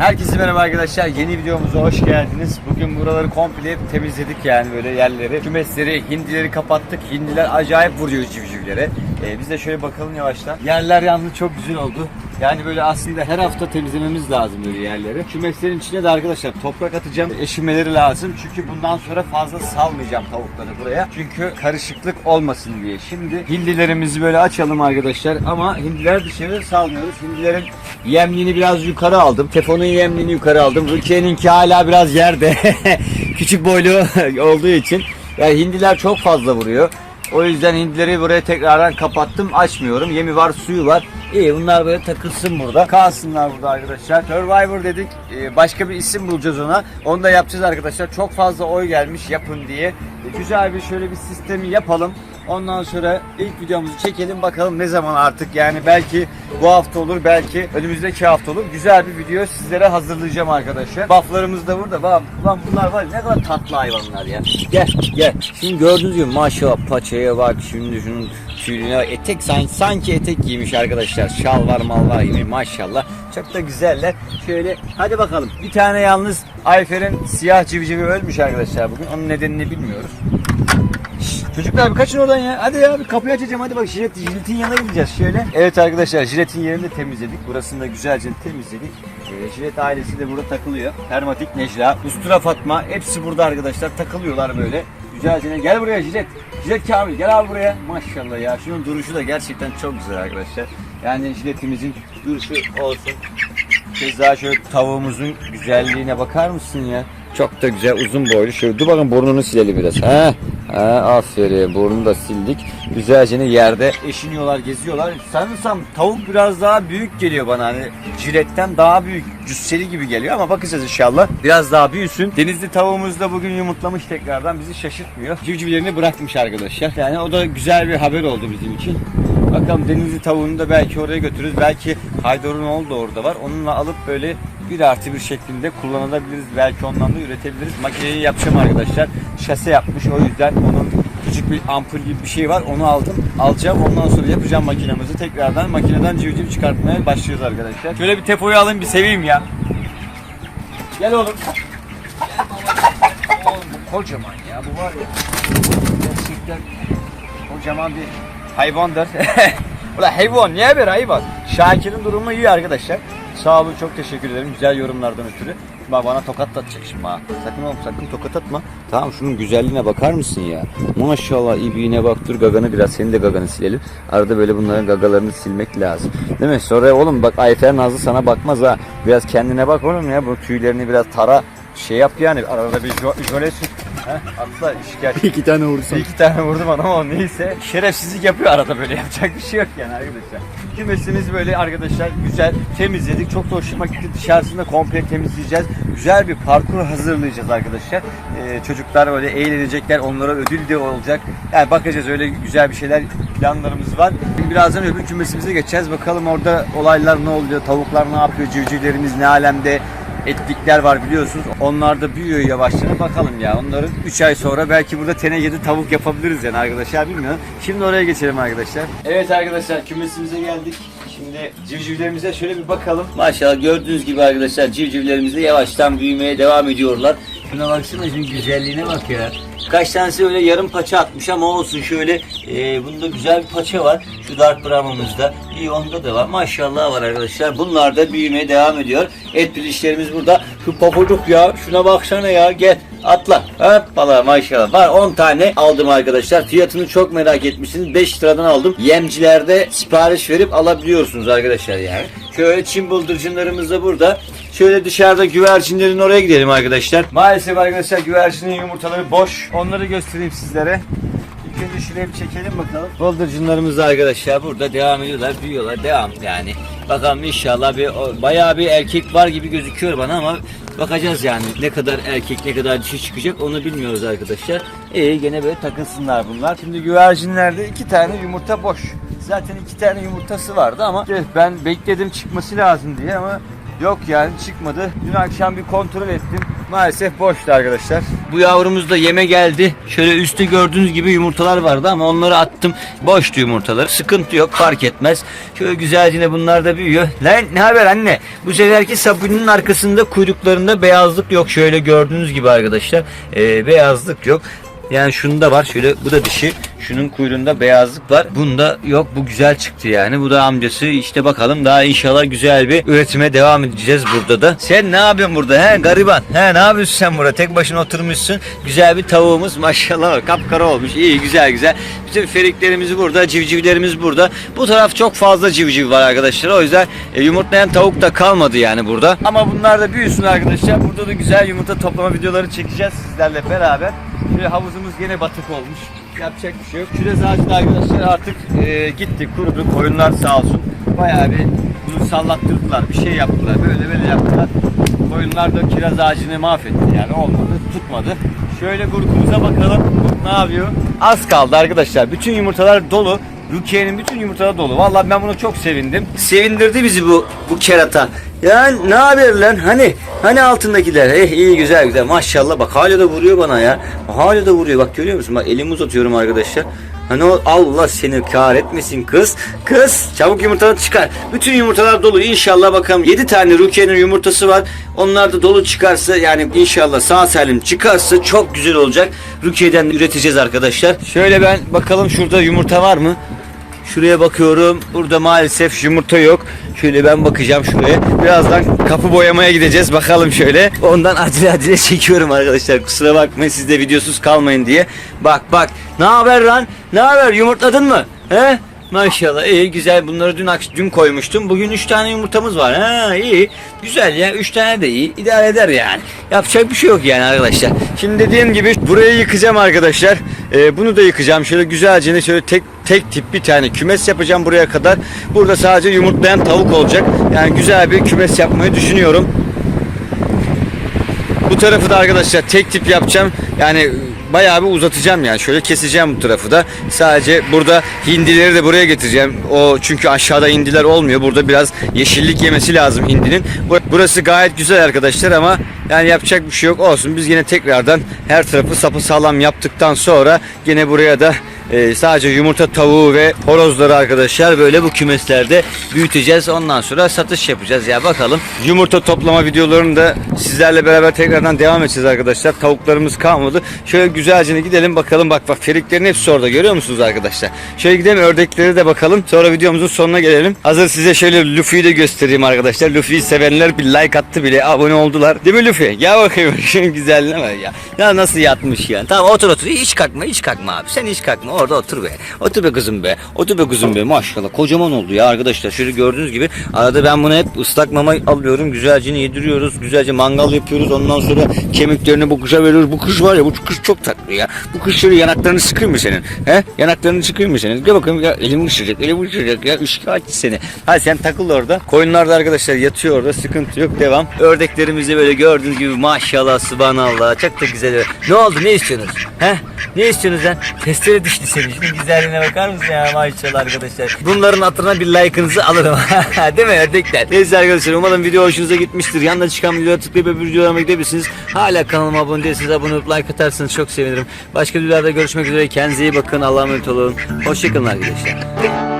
Herkese merhaba arkadaşlar. Yeni videomuza hoş geldiniz. Bugün buraları komple temizledik yani böyle yerleri. Kümesleri, hindileri kapattık. Hindiler acayip vuruyor civcivlere. Ee, biz de şöyle bakalım yavaştan. Yerler yalnız çok güzel oldu. Yani böyle aslında her hafta temizlememiz lazım böyle yerleri. Kümeslerin içine de arkadaşlar toprak atacağım. Eşimeleri lazım. Çünkü bundan sonra fazla salmayacağım tavukları buraya. Çünkü karışıklık olmasın diye. Şimdi hindilerimizi böyle açalım arkadaşlar. Ama hindiler dışarı salmıyoruz. Hindilerin yemliğini biraz yukarı aldım. Tefonun yemliğini yukarı aldım. Rukiye'ninki hala biraz yerde. Küçük boylu olduğu için. Yani hindiler çok fazla vuruyor. O yüzden hindileri buraya tekrardan kapattım. Açmıyorum. Yemi var, suyu var. İyi bunlar böyle takılsın burada. Kalsınlar burada arkadaşlar. Survivor dedik. Ee, başka bir isim bulacağız ona. Onu da yapacağız arkadaşlar. Çok fazla oy gelmiş yapın diye. Ee, güzel bir şöyle bir sistemi yapalım. Ondan sonra ilk videomuzu çekelim bakalım ne zaman artık yani belki bu hafta olur belki önümüzdeki hafta olur. Güzel bir video sizlere hazırlayacağım arkadaşlar. Bufflarımız da burada. Bak ulan bunlar var ne kadar tatlı hayvanlar ya. Gel gel. Şimdi gördüğünüz gibi maşallah paçaya bak şimdi şunun tüyüne etek sanki, sanki etek giymiş arkadaşlar. Şal var mal var gibi maşallah. Çok da güzeller. Şöyle hadi bakalım. Bir tane yalnız Ayfer'in siyah civcivi ölmüş arkadaşlar bugün. Onun nedenini bilmiyoruz. Çocuklar bir kaçın oradan ya. Hadi ya bir kapıyı açacağım. Hadi bak jilet, jiletin yanına gideceğiz şöyle. Evet arkadaşlar jiletin yerini de temizledik. Burasını da güzelce temizledik. Ee, jilet ailesi de burada takılıyor. Permatik Necla, Ustura Fatma hepsi burada arkadaşlar takılıyorlar böyle. Güzelce gel buraya jilet. Jilet Kamil gel abi buraya. Maşallah ya şunun duruşu da gerçekten çok güzel arkadaşlar. Yani jiletimizin duruşu olsun. Keza şöyle tavuğumuzun güzelliğine bakar mısın ya? Çok da güzel uzun boylu. Şöyle dur bakın burnunu silelim biraz. Ha? Ha, aferin burnunu da sildik. Güzelce yerde eşiniyorlar, geziyorlar. Sanırsam tavuk biraz daha büyük geliyor bana. Hani jiletten daha büyük, cüsseli gibi geliyor ama bakacağız inşallah. Biraz daha büyüsün. Denizli tavuğumuz da bugün yumurtlamış tekrardan. Bizi şaşırtmıyor. Civcivlerini bırakmış arkadaşlar. Yani o da güzel bir haber oldu bizim için. Bakalım denizli tavuğunu da belki oraya götürürüz. Belki Haydor'un oğlu da orada var. Onunla alıp böyle bir artı bir şeklinde kullanılabiliriz. Belki ondan da üretebiliriz. Makineyi yapacağım arkadaşlar. Şase yapmış o yüzden onun küçük bir ampul gibi bir şey var. Onu aldım. Alacağım. Ondan sonra yapacağım makinemizi. Tekrardan makineden civciv çıkartmaya başlıyoruz arkadaşlar. Şöyle bir tepoyu alayım bir seveyim ya. Gel. Oğlum bu kocaman ya. Bu var ya. Gerçekten kocaman bir hayvandır. Ulan hayvan niye bir hayvan? Şakir'in durumu iyi arkadaşlar. Sağ olun çok teşekkür ederim güzel yorumlardan ötürü. Bak bana tokat atacak şimdi ha. Sakın oğlum sakın tokat atma. Tamam şunun güzelliğine bakar mısın ya? Maşallah ibiğine bak dur gaganı biraz senin de gaganı silelim. Arada böyle bunların gagalarını silmek lazım. Değil mi? Sonra oğlum bak Ayfer Nazlı sana bakmaz ha. Biraz kendine bak oğlum ya bu tüylerini biraz tara şey yap yani arada bir jö- jöle sür. Heh, atla şikayet. İki tane vursam. Bir iki tane vurdum ona ama neyse. Şerefsizlik yapıyor arada böyle yapacak bir şey yok yani arkadaşlar. Kümesimiz böyle arkadaşlar güzel temizledik. Çok da hoşuma gitti. Dışarısında komple temizleyeceğiz. Güzel bir parkur hazırlayacağız arkadaşlar. Ee, çocuklar böyle eğlenecekler. Onlara ödül de olacak. Yani bakacağız öyle güzel bir şeyler planlarımız var. Birazdan öbür kümesimize geçeceğiz. Bakalım orada olaylar ne oluyor? Tavuklar ne yapıyor? Civcivlerimiz ne alemde? Etlikler var biliyorsunuz. Onlar da büyüyor yavaşça. Bakalım ya. Onların 3 ay sonra belki burada tenekede tavuk yapabiliriz yani arkadaşlar bilmiyorum. Şimdi oraya geçelim arkadaşlar. Evet arkadaşlar kümesimize geldik. Şimdi civcivlerimize şöyle bir bakalım. Maşallah gördüğünüz gibi arkadaşlar civcivlerimiz de yavaştan büyümeye devam ediyorlar. Şuna baksana şunun güzelliğine bak ya. Kaç tanesi öyle yarım paça atmış ama olsun şöyle e, bunda güzel bir paça var. Şu dark brown'ımızda. İyi onda da var. Maşallah var arkadaşlar. Bunlar da büyümeye devam ediyor. Et bilişlerimiz burada. Şu popocuk ya. Şuna baksana ya. Gel. Atla. Hoppala maşallah. Var 10 tane aldım arkadaşlar. Fiyatını çok merak etmişsiniz. 5 liradan aldım. Yemcilerde sipariş verip alabiliyorsunuz arkadaşlar yani. Şöyle çim bıldırcınlarımız da burada. Şöyle dışarıda güvercinlerin oraya gidelim arkadaşlar. Maalesef arkadaşlar güvercinin yumurtaları boş. Onları göstereyim sizlere. İlk önce şuraya bir çekelim bakalım. Bıldırcınlarımız da arkadaşlar burada devam ediyorlar, büyüyorlar. Devam yani. Bakalım inşallah bir bayağı bir erkek var gibi gözüküyor bana ama bakacağız yani ne kadar erkek ne kadar dişi çıkacak onu bilmiyoruz arkadaşlar. İyi gene böyle takılsınlar bunlar. Şimdi güvercinlerde iki tane yumurta boş. Zaten iki tane yumurtası vardı ama ben bekledim çıkması lazım diye ama Yok yani çıkmadı. Dün akşam bir kontrol ettim. Maalesef boştu arkadaşlar. Bu yavrumuz da yeme geldi. Şöyle üstte gördüğünüz gibi yumurtalar vardı ama onları attım. Boştu yumurtalar. Sıkıntı yok fark etmez. Şöyle güzelce bunlar da büyüyor. Lan ne haber anne? Bu seferki sapının arkasında kuyruklarında beyazlık yok. Şöyle gördüğünüz gibi arkadaşlar. Ee, beyazlık yok. Yani şunda var şöyle bu da dişi. Şunun kuyruğunda beyazlık var. Bunda yok bu güzel çıktı yani. Bu da amcası işte bakalım daha inşallah güzel bir üretime devam edeceğiz burada da. Sen ne yapıyorsun burada he gariban? He ne yapıyorsun sen burada? Tek başına oturmuşsun. Güzel bir tavuğumuz maşallah. Kapkara olmuş. İyi güzel güzel. Bütün feriklerimiz burada, civcivlerimiz burada. Bu taraf çok fazla civciv var arkadaşlar. O yüzden e, yumurtlayan tavuk da kalmadı yani burada. Ama bunlar da büyüsün arkadaşlar. Burada da güzel yumurta toplama videoları çekeceğiz sizlerle beraber. Şöyle havuzumuz yine batık olmuş. Yapacak bir şey yok. Şurası ağacı da arkadaşlar artık e, gitti kurudu. Koyunlar sağ olsun. Bayağı bir bunu sallattırdılar. Bir şey yaptılar. Böyle böyle yaptılar. Koyunlar da kiraz ağacını mahvetti yani olmadı. Tutmadı. Şöyle gurkumuza bakalım. Ne yapıyor? Az kaldı arkadaşlar. Bütün yumurtalar dolu. Rukiye'nin bütün yumurtaları dolu. Vallahi ben buna çok sevindim. Sevindirdi bizi bu bu kerata. Ya ne haber lan? Hani hani altındakiler? Eh iyi güzel güzel. Maşallah bak hala da vuruyor bana ya. Hala da vuruyor. Bak görüyor musun? Bak elimi uzatıyorum arkadaşlar. Hani o Allah seni kahretmesin kız. Kız çabuk yumurtaları çıkar. Bütün yumurtalar dolu. İnşallah bakalım 7 tane Rukiye'nin yumurtası var. Onlar da dolu çıkarsa yani inşallah sağ salim çıkarsa çok güzel olacak. Rukiye'den üreteceğiz arkadaşlar. Şöyle ben bakalım şurada yumurta var mı? Şuraya bakıyorum. Burada maalesef yumurta yok. Şöyle ben bakacağım şuraya. Birazdan kapı boyamaya gideceğiz. Bakalım şöyle. Ondan acele acele çekiyorum arkadaşlar. Kusura bakmayın siz de videosuz kalmayın diye. Bak bak. Ne haber lan? Ne haber? Yumurtladın mı? He? Maşallah iyi güzel bunları dün dün koymuştum. Bugün 3 tane yumurtamız var. Ha iyi. Güzel ya 3 tane de iyi. İdare eder yani. Yapacak bir şey yok yani arkadaşlar. Şimdi dediğim gibi burayı yıkacağım arkadaşlar. Ee, bunu da yıkacağım. Şöyle güzelce şöyle tek tek tip bir tane kümes yapacağım buraya kadar. Burada sadece yumurtlayan tavuk olacak. Yani güzel bir kümes yapmayı düşünüyorum. Bu tarafı da arkadaşlar tek tip yapacağım. Yani bayağı bir uzatacağım yani. Şöyle keseceğim bu tarafı da. Sadece burada hindileri de buraya getireceğim. O çünkü aşağıda hindiler olmuyor. Burada biraz yeşillik yemesi lazım hindinin. Bu- Burası gayet güzel arkadaşlar ama yani yapacak bir şey yok. Olsun biz yine tekrardan her tarafı sapı sağlam yaptıktan sonra yine buraya da e, sadece yumurta tavuğu ve horozları arkadaşlar böyle bu kümeslerde büyüteceğiz. Ondan sonra satış yapacağız ya bakalım. Yumurta toplama videolarını da sizlerle beraber tekrardan devam edeceğiz arkadaşlar. Tavuklarımız kalmadı. Şöyle güzelce gidelim bakalım. Bak bak feriklerin hepsi orada görüyor musunuz arkadaşlar? Şöyle gidelim ördekleri de bakalım. Sonra videomuzun sonuna gelelim. Hazır size şöyle Luffy'yi de göstereyim arkadaşlar. Luffy'yi sevenler bir like attı bile abone oldular. Değil mi Luffy? Ya bakayım şunun güzelliğine ya. Ya nasıl yatmış ya. Tamam otur otur. Hiç kalkma hiç kalkma abi. Sen hiç kalkma. Orada otur be. Otur be kızım be. Otur be kızım be. Maşallah kocaman oldu ya arkadaşlar. Şöyle gördüğünüz gibi arada ben bunu hep ıslak mama alıyorum. Güzelce yediriyoruz. Güzelce mangal yapıyoruz. Ondan sonra kemiklerini bu kuşa veriyoruz. Bu kuş var ya bu kuş çok tatlı ya. Bu kuş şöyle yanaklarını sıkıyor mu senin? He? Yanaklarını sıkıyor mu senin? Gel bakayım ya elimi ısıracak. Elimi ısıracak ya. Üçkağıtçı seni. Hadi sen takıl orada. Koyunlar da arkadaşlar yatıyor orada. Sıkıntı yok. Devam. Ördeklerimiz de böyle gördüğünüz gibi maşallah subhanallah. Çok da güzel. Ne oldu? Ne istiyorsunuz? He? Ne istiyorsunuz lan? Testere dişli Şunun güzelliğine bakar mısın ya maşallah arkadaşlar. Bunların hatırına bir like'ınızı alırım. Değil mi ördekler? Neyse arkadaşlar umarım video hoşunuza gitmiştir. Yanında çıkan videoya tıklayıp öbür videolarıma gidebilirsiniz. Hala kanalıma abone değilseniz abone olup like atarsanız çok sevinirim. Başka videolarda görüşmek üzere. Kendinize iyi bakın. Allah'a emanet olun. Hoşçakalın arkadaşlar.